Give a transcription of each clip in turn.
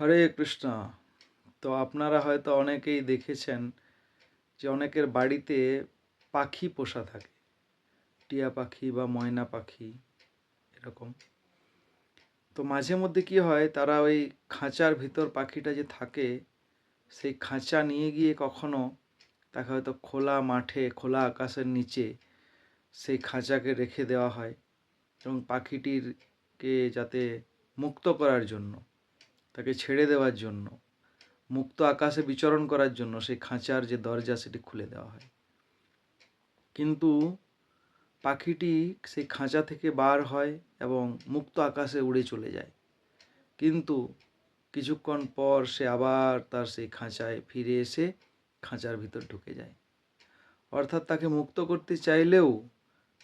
হরে কৃষ্ণ। তো আপনারা হয়তো অনেকেই দেখেছেন যে অনেকের বাড়িতে পাখি পোষা থাকে। টিয়া পাখি বা ময়না পাখি এরকম। তো মাঝে মধ্যে কি হয়, তারা ওই খাঁচার ভিতর পাখিটা যে থাকে, সেই খাঁচা নিয়ে গিয়ে কখনো তাকে হয়তো খোলা মাঠে, খোলা আকাশের নিচে সেই খাঁচাকে রেখে দেওয়া হয় এবং পাখিটিরকে যাতে মুক্ত করার জন্য। তাকে ছেড়ে দেওয়ার জন্য, মুক্ত আকাশে বিচরণ করার জন্য সেই খাঁচার যে দরজা সেটি খুলে দেওয়া হয়। কিন্তু পাখিটি সেই খাঁচা থেকে বার হয় এবং মুক্ত আকাশে উড়ে চলে যায়। কিন্তু কিছুক্ষণ পর সে আবার তার সেই খাঁচায় ফিরে এসে খাঁচার ভিতর ঢুকে যায়। অর্থাৎ তাকে মুক্ত করতে চাইলেও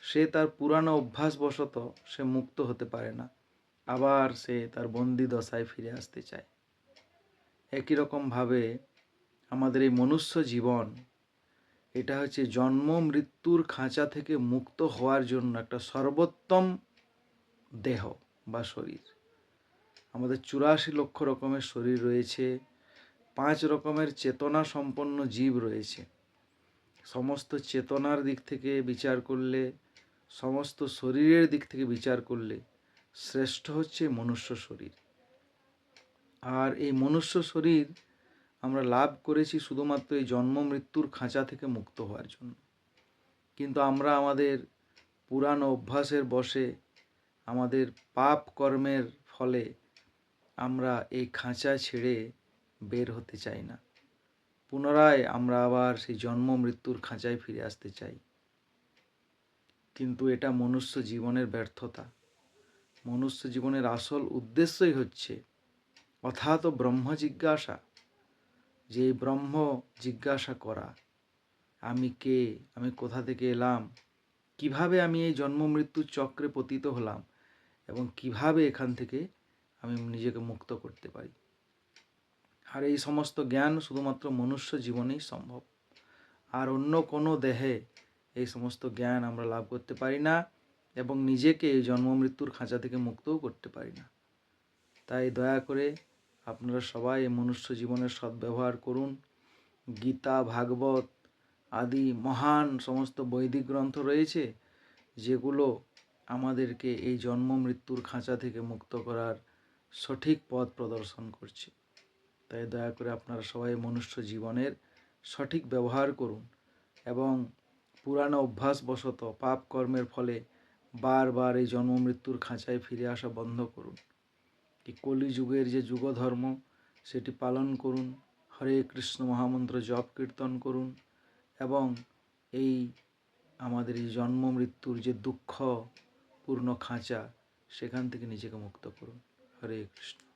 সে তার পুরানো অভ্যাসবশত সে মুক্ত হতে পারে না। আবার সে তার বন্দি দশায় ফিরে আসতে চায়। একই রকমভাবে আমাদের এই মনুষ্য জীবন, এটা হচ্ছে জন্ম, মৃত্যুর খাঁচা থেকে মুক্ত হওয়ার জন্য একটা সর্বোত্তম দেহ বা শরীর। আমাদের চুরাশি লক্ষ রকমের শরীর রয়েছে, পাঁচ রকমের চেতনা সম্পন্ন জীব রয়েছে। সমস্ত চেতনার দিক থেকে বিচার করলে, সমস্ত শরীরের দিক থেকে বিচার করলে শ্রেষ্ঠ হচ্ছে মনুষ্য শরীর। আর এই মনুষ্য শরীর আমরা লাভ করেছি শুধুমাত্র এই জন্ম মৃত্যুর খাঁচা থেকে মুক্ত হওয়ার জন্য। কিন্তু আমরা আমাদের পুরানো অভ্যাসের বসে আমাদের পাপ কর্মের ফলে আমরা এই খাঁচা ছেড়ে বের হতে চাই না। পুনরায় আমরা আবার সেই জন্ম মৃত্যুর খাঁচায় ফিরে আসতে চাই। কিন্তু এটা মনুষ্য জীবনের ব্যর্থতা। মনুষ্য জীবনের আসল উদ্দেশ্যই হচ্ছে অথাৎ ব্রহ্ম জিজ্ঞাসা। যে ব্রহ্ম জিজ্ঞাসা করা, আমি কে, আমি কোথা থেকে এলাম, কীভাবে আমি এই জন্ম মৃত্যুর চক্রে পতিত হলাম এবং কীভাবে এখান থেকে আমি নিজেকে মুক্ত করতে পারি। আর এই সমস্ত জ্ঞান শুধুমাত্র মনুষ্য জীবনেই সম্ভব। আর অন্য কোনো দেহে এই সমস্ত জ্ঞান আমরা লাভ করতে পারি না। এবং নিজেকে এই জন্ম মৃত্যুর খাঁচা থেকে মুক্তও করতে পারি না। তাই দয়া করে আপনারা সবাই মনুষ্য জীবনের সদ্ব্যবহার করুন। গীতা, ভাগবত আদি মহান সমস্ত বৈদিক গ্রন্থ রয়েছে, যেগুলো আমাদেরকে এই জন্ম মৃত্যুর খাঁচা থেকে মুক্ত করার সঠিক পথ প্রদর্শন করছে। তাই দয়া করে আপনারা সবাই মনুষ্য জীবনের সঠিক ব্যবহার করুন এবং পুরানো অভ্যাসবশত পাপ কর্মের ফলে বারবার এই জন্ম মৃত্যুর খাঁচায় ফিরে আসা বন্ধ করুন। এই কলিযুগের যে যুগধর্ম, সেটি পালন করুন। হরে কৃষ্ণ মহামন্ত্র জপ কীর্তন করুন এবং এই আমাদের এই জন্ম মৃত্যুর যে দুঃখ, পূর্ণ খাঁচা, সেখান থেকে নিজেকে মুক্ত করুন। হরে কৃষ্ণ।